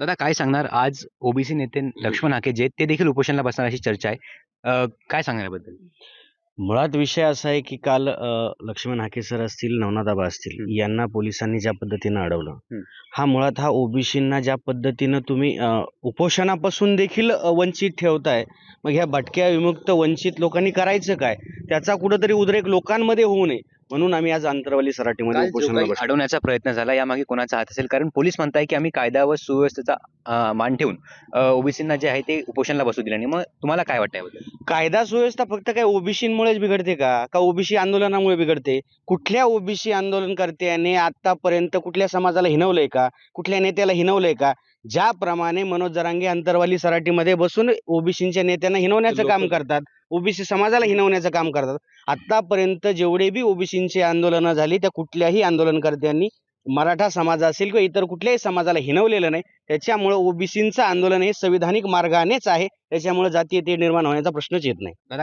दादा काय सांगणार? आज ओबीसी नेते लक्ष्मण हाके जे ते देखील उपोषणाला बसणार अशी चर्चा आहे. काय सांगणार याबद्दल? मुळात विषय असा आहे की काल लक्ष्मण हाके सर असतील नवनाथाबा असतील. यांना पोलिसांनी ज्या पद्धतीनं अडवलं हं. मुळात हा ओबीसींना ज्या पद्धतीनं तुम्ही उपोषणापासून देखील वंचित ठेवताय मग ह्या भटक्या विमुक्त वंचित लोकांनी करायचं काय? त्याचा कुठंतरी उद्रेक लोकांमध्ये होऊ नये. म्हणून आम्ही आज आंतरवाली सराटीमध्ये उपोषणाला बसलो. अडवण्याचा प्रयत्न झाला यामागे कोणाचा हात असेल? कारण पोलीस म्हणताय की आम्ही कायदा व सुव्यवस्थेचा अ, मान ठेवून ओबीसींना जे आहे ते उपोषणाला बसू दिलं नाही. मग तुम्हाला काय वाटतं याबद्दल? कायदा सुव्यवस्था फक्त काय ओबीसीमुळेच बिघडते का? का ओबीसी आंदोलनामुळे बिघडते? कुठल्या ओबीसी आंदोलनकर्त्याने आतापर्यंत कुठल्या समाजाला हिनवलंय का? कुठल्या नेत्याला हिनवलंय का? ज्याप्रमाणे मनोज जरांगे अंतरवाली सराटीमध्ये बसून ओबीसीच्या नेत्यांना हिनवण्याचं काम करतात ओबीसी समाजाला हिनवण्याचं काम करतात. आतापर्यंत जेवढे बी ओबीसींची आंदोलनं झाली त्या कुठल्याही आंदोलनकर्त्यांनी मराठा समाज असेल किंवा इतर कुठल्याही समाजाला हिनवलेलं नाही त्याच्यामुळं ओबीसींचं आंदोलन हे संविधानिक मार्गानेच आहे. त्याच्यामुळे जातीय ते निर्माण होण्याचा प्रश्नच येत नाही.